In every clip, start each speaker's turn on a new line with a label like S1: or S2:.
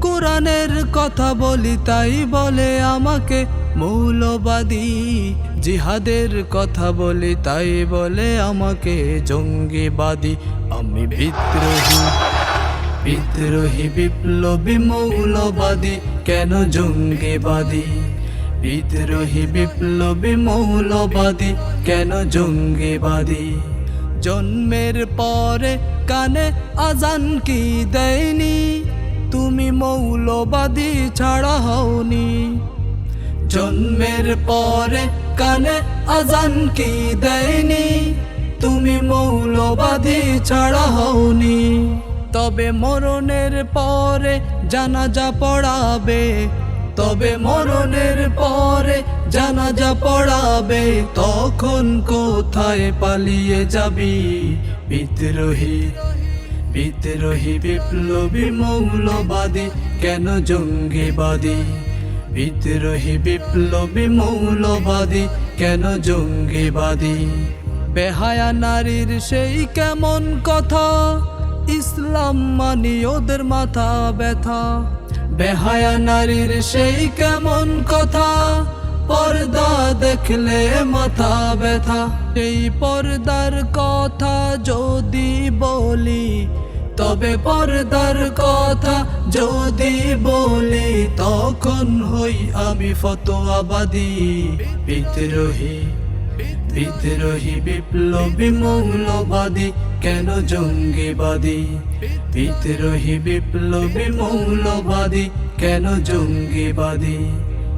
S1: কোরআনের কথা বলি, তাই বলে আমাকে মৌলবাদী। জিহাদের কথা বলি, তাই বলে আমাকে জঙ্গিবাদী। আমি বিদ্রোহী বিদ্রোহী বিপ্লবী মৌলবাদী, কেন জঙ্গিবাদী? বিদ্রোহী বিপ্লবী মৌলবাদী, কেন জঙ্গিবাদী? জন্মের পরে কানে আজান কি দেয়নি? মৌলবাদী ছাড়া হওনি। জন্মের পরে কানে আজান কি দেয়নি? তুমি মৌলবাদী ছাড়া হওনি। তবে মরণের পরে জানাজা পড়াবে। তবে মরণের পরে জানাজা পড়াবে। তখন কোথায় পালিয়ে যাবি বিদ্রোহী? বিদ্রোহী বিপ্লবী মৌলবাদী, কেন জঙ্গিবাদী? বিদ্রোহী বিপ্লবী মৌলবাদী, কেন জঙ্গিবাদী? বেহায়া নারীর সেই কেমন কথা? ইসলাম মানি ওদের মাথা ব্যথা। বেহায়া নারীর সেই কেমন কথা? পর্দা দেখলে মাথা ব্যথা। সেই পর্দার কথা যদি বলি, তবে পর্দার কথা যদি বলি, তখন হই আমি ফতোয়াবাদী। বিদ্রোহী বিদ্রোহী, বিপ্লবী, মৌলবাদী, কেন জঙ্গিবাদী? বিদ্রোহী, বিপ্লবী, মৌলবাদী, কেন জঙ্গিবাদী?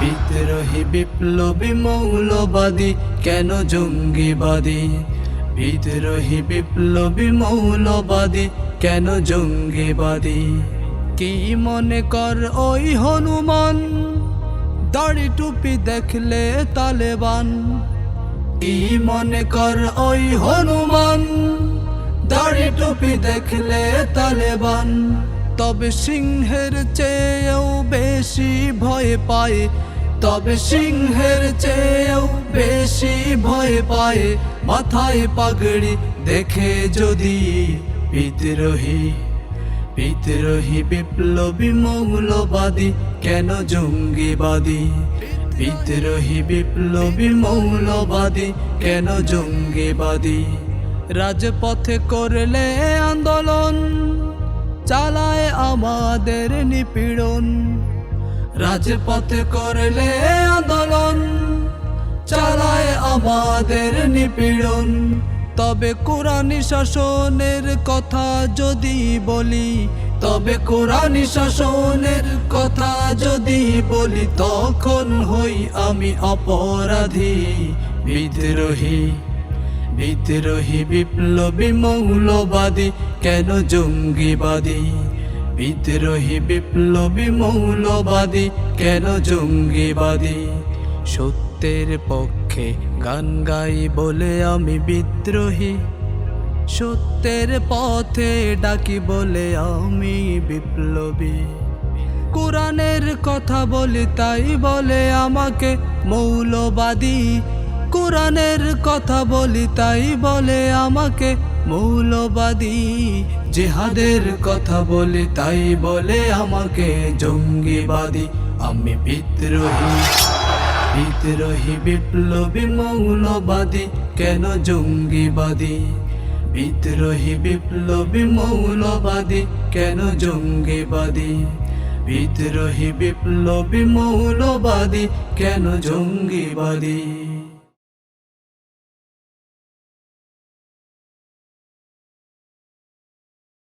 S1: বিদ্রোহী বিপ্লবী মৌলবাদী, কেন জঙ্গিবাদী? বিদ্রোহী বিপ্লবী মৌলবাদী, কেন জঙ্গিবাদী? কি মনে কর ওই হনুমান? দাড়ি টুপি দেখলে তালেবান। কি মনে কর ওই হনুমান? দাড়ি টুপি দেখলে তালেবান। তবে সিংহের চেয়েও বেশি ভয় পায় তবে সিংহের চেয়েও বেশি ভয় পায়, মাথায় পাগড়ি দেখে যদি বিদ্রোহী বিদ্রোহী বিপ্লবী মৌলবাদী, কেন জঙ্গিবাদী? বিদ্রোহী বিপ্লবী মৌলবাদী, কেন জঙ্গিবাদী? রাজপথে করলে আন্দোলন, চালায় আমাদের নিপীড়ন। রাজপথে করলে আন্দোলন, চালায় আমাদের নিপীড়ন। তবে কোরআনী শাসনের কথা যদি বলি, তবে কোরআনী শাসনের কথা যদি বলি, তখন হই আমি অপরাধী, বিদ্রোহী। বিদ্রোহী, বিপ্লবী, মৌলবাদী, কেন জঙ্গিবাদী? বিদ্রোহী বিপ্লবী মৌলবাদী, কেন জঙ্গিবাদী? সত্যের পক্ষে গান গাই বলে আমি বিদ্রোহী। সত্যের পথে ডাকি বলে আমি বিপ্লবী। কোরআনের কথা বলি তাই বলে আমাকে মৌলবাদী। কোরআনের কথা বলি তাই বলে আমাকে মৌলবাদী। জেহাদের কথা বলে, তাই বলে আমাকে জঙ্গিবাদী আমি বিদ্রোহী বিদ্রোহী বিপ্লবী মৌলবাদী, কেন জঙ্গিবাদী বিদ্রোহী বিপ্লবী মৌলবাদী, কেন জঙ্গিবাদী বিদ্রোহী বিপ্লবী মৌলবাদী, কেন জঙ্গিবাদী